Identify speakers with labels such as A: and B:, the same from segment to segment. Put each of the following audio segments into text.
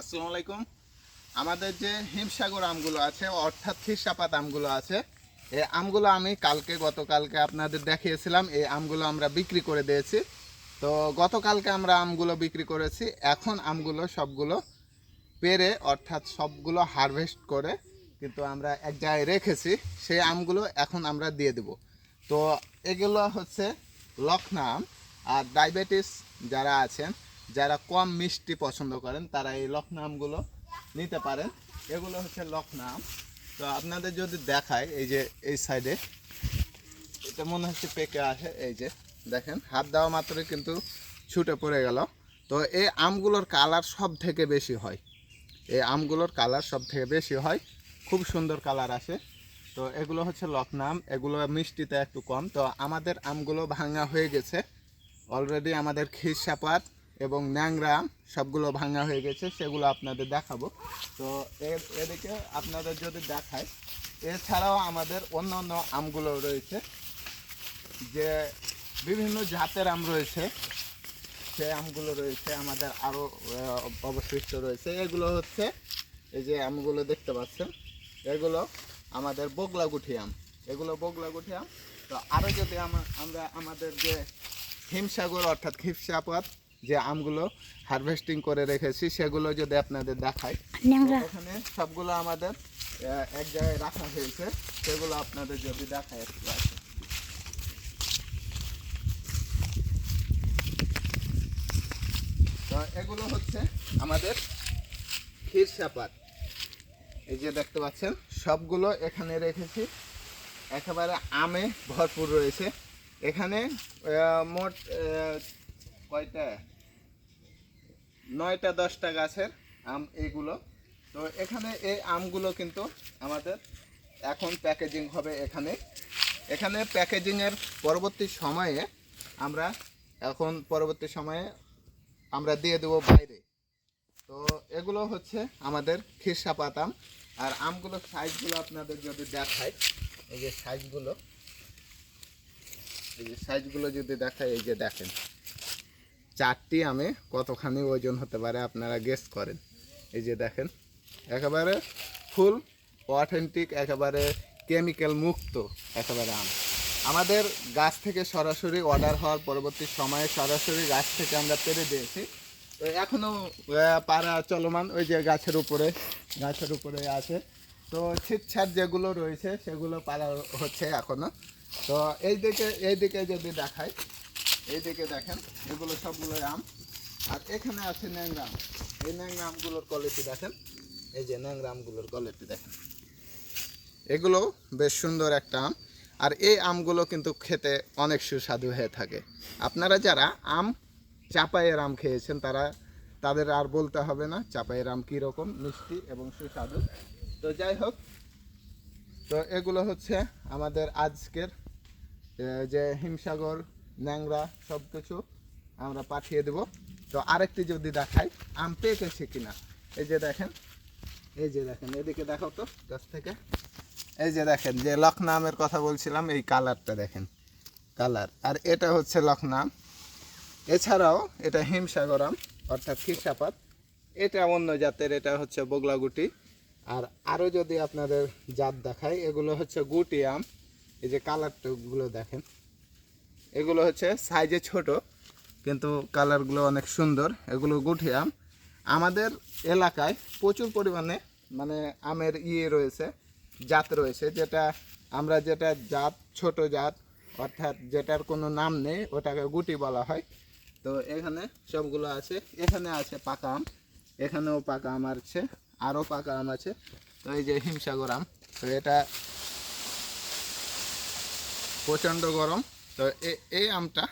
A: আসসালামু আলাইকুম। আমাদের যে হিমসাগর আমগুলো আছে, অর্থাৎ খিরসাপাত আমগুলো আছে, এই আমগুলো আমি কালকে, গতকালকে আপনাদের দেখিয়েছিলাম। এই আমগুলো আমরা বিক্রি করে দিয়েছি। তো গতকালকে আমরা আমগুলো বিক্রি করেছি। এখন আমগুলো সবগুলো পেরে, অর্থাৎ সবগুলো হারভেস্ট করে কিন্তু আমরা এক জায়গায় রেখেছি। সেই আমগুলো এখন আমরা দিয়ে দেব। তো এগুলো হচ্ছে লখনা আম আর ডায়াবেটিস যারা আছেন যারা কম মিষ্টি পছন্দ করেন, তারা এই আমগুলো নিতে পারেন। এগুলো হচ্ছে লখনা আম তো আপনাদের যদি দেখায়, এই যে এই সাইডে, এটা মনে হচ্ছে পেকে আসে। এই যে, দেখেন, হাত দেওয়া মাত্রই কিন্তু ছুটে পড়ে গেল। তো এই আমগুলোর কালার সব থেকে বেশি হয়। এই আমগুলোর কালার সব থেকে বেশি হয়। খুব সুন্দর কালার আসে। তো এগুলো হচ্ছে লকনাম এগুলো মিষ্টিতে একটু কম। তো আমাদের আমগুলো ভাঙা হয়ে গেছে। অলরেডি আমাদের খিরসাপাত এবং ন্যাংরা সবগুলো ভাঙা হয়ে গেছে, সেগুলো আপনাদের দেখাবো। তো এর এদিকে আপনাদের যদি দেখায়, এছাড়াও আমাদের অন্য অন্য আমগুলো রয়েছে, যে বিভিন্ন জাতের আম রয়েছে, সে আমগুলো রয়েছে, আমাদের আরও অবশিষ্ট রয়েছে। এগুলো হচ্ছে, এই যে আমগুলো দেখতে পাচ্ছেন, এগুলো আমাদের বগলাগুঠি আম। এগুলো বগলাগুঠি আম। তো আরও যদি আমা- আমরা আমাদের যে হিমসাগর, অর্থাৎ খিপসাপাত যে আমগুলো হারভেস্টিং করে রেখেছি সেগুলো যদি আপনাদের দেখাই। ওখানে সবগুলো আমাদের এক জায়গায় রাখা হয়েছে। সেগুলো আপনাদের যদি দেখায় একটু আছে এগুলো হচ্ছে আমাদের ক্ষীরসাপাত এই যে দেখতে পাচ্ছেন সবগুলো এখানে রেখেছি। একেবারে আমে ভরপুর রয়েছে। এখানে মোট কয়টা? নয়টা দশটা গাছের আম এইগুলো তো এখানে এই আমগুলো কিন্তু আমাদের এখন প্যাকেজিং হবে এখানে। এখানে প্যাকেজিংয়ের পরবর্তী সময়ে আমরা এখন পরবর্তী সময়ে আমরা দিয়ে দেবো বাইরে। তো এগুলো হচ্ছে আমাদের খিরসাপাত আম। আর আমগুলোর সাইজগুলো আপনাদের যদি দেখায় এই যে সাইজগুলো এই যে সাইজগুলো যদি দেখায় এই যে দেখেন। চারটি আমে কতখানি ওজন হতে পারে আপনারা গেস করেন। এই যে দেখেন, একেবারে ফুল অথেন্টিক একেবারে কেমিক্যাল মুক্ত, একেবারে আম। আমাদের গাছ থেকে সরাসরি অর্ডার হওয়ার পরবর্তী সময়ে সরাসরি গাছ থেকে আমরা পেরে দিয়েছি। তো এখনও পাড়া চলমান ওই যে গাছের উপরে গাছের উপরে আছে। তো ছিটছাট যেগুলো রয়েছে, সেগুলো পাড়া হচ্ছে এখনও তো এই দিকে এই দিকে যদি দেখায় এইদিকে দেখেন, এগুলো সবগুলো আম। আর এখানে আছে ন্যাংরা আম। এই ন্যাংরা আমগুলোর কোয়ালিটি দেখেন। এই যে ন্যাংরা আমগুলোর কোয়ালিটি দেখেন। এগুলো বেশ সুন্দর একটা আম। আর এই আমগুলো কিন্তু খেতে অনেক সুস্বাদু হয়ে থাকে। আপনারা যারা আম, চাপাইয়ের আম খেয়েছেন, তারা, তাদের আর বলতে হবে না, চাপাইয়ের আম কীরকম, মিষ্টি এবং সুস্বাদু। তো যাই হোক, তো এগুলো হচ্ছে আমাদের আজকের যে হিমসাগর ন্যাংরা সব কিছু আমরা পাঠিয়ে দেব। তো আরেকটি যদি দেখাই, আম পেকেছে কিনা? এই যে দেখেন, এই যে দেখেন, এদিকে দেখো তো, গাছ থেকে। এই যে দেখেন, যে লখনা আমের কথা বলছিলাম, এই কালারটা দেখেন, কালার। আর এটা হচ্ছে লখনা আম এছাড়াও এটা হিমসাগর আম, অর্থাৎ খিরসাপাত। এটা অন্য জাতের, এটা হচ্ছে বগলাগুটি। আর আরও যদি আপনাদের জাত দেখায় এগুলো হচ্ছে গুটি আম। এই যে কালারগুলো দেখেন এগুলো হচ্ছে সাইজে ছোট, কিন্তু কালারগুলো অনেক সুন্দর, এগুলো গুটি আম। আমাদের এলাকায় প্রচুর পরিমাণে মানে আমের ইয়ে রয়েছে, জাত রয়েছে, যেটা আমরা যেটা জাত, ছোট জাত, অর্থাৎ যেটার কোনো নাম নেই, ওটাকে গুটি বলা হয়। তো এখানে সবগুলো আছে, এখানে আছে পাকা আম, এখানেও পাকা আম আছে, আরও পাকা আম আছে। তো এই যে হিমসাগর আম, তো এটা প্রচণ্ড গরম। তো এ- এই আমটা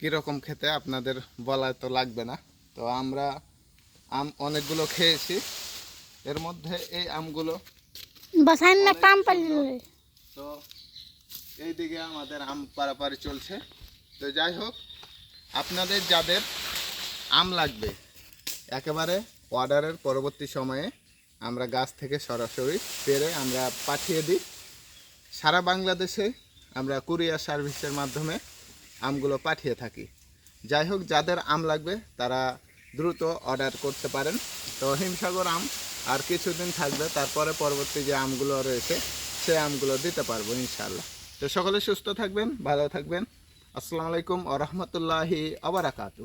A: কীরকম খেতে আপনাদের বলা তো লাগবে না। তো আমরা আম অনেকগুলো খেয়েছি। এর মধ্যে এই আমগুলো তো এইদিকে আমাদের আম পারাপারি চলছে। তো যাই হোক আপনাদের যাদের আম লাগবে একেবারে অর্ডারের পরবর্তী সময়ে আমরা গাছ থেকে সরাসরি পেরে আমরা পাঠিয়ে দিই। সারা বাংলাদেশে আমরা কুরিয়ার সার্ভিসের মাধ্যমে আমগুলো পাঠিয়ে থাকি। যাই হোক, যাদের আম লাগবে, তারা দ্রুত অর্ডার করতে পারেন। তো হিমসাগর আম আর কিছুদিন থাকবে, তারপরে পরবর্তী যে আমগুলো রয়েছে, সে আমগুলো দিতে পারব ইনশাল্লাহ তো সকলে সুস্থ থাকবেন, ভালো থাকবেন। আসসালামু আলাইকুম আ রহমতুল্লাহি আবরাকাতু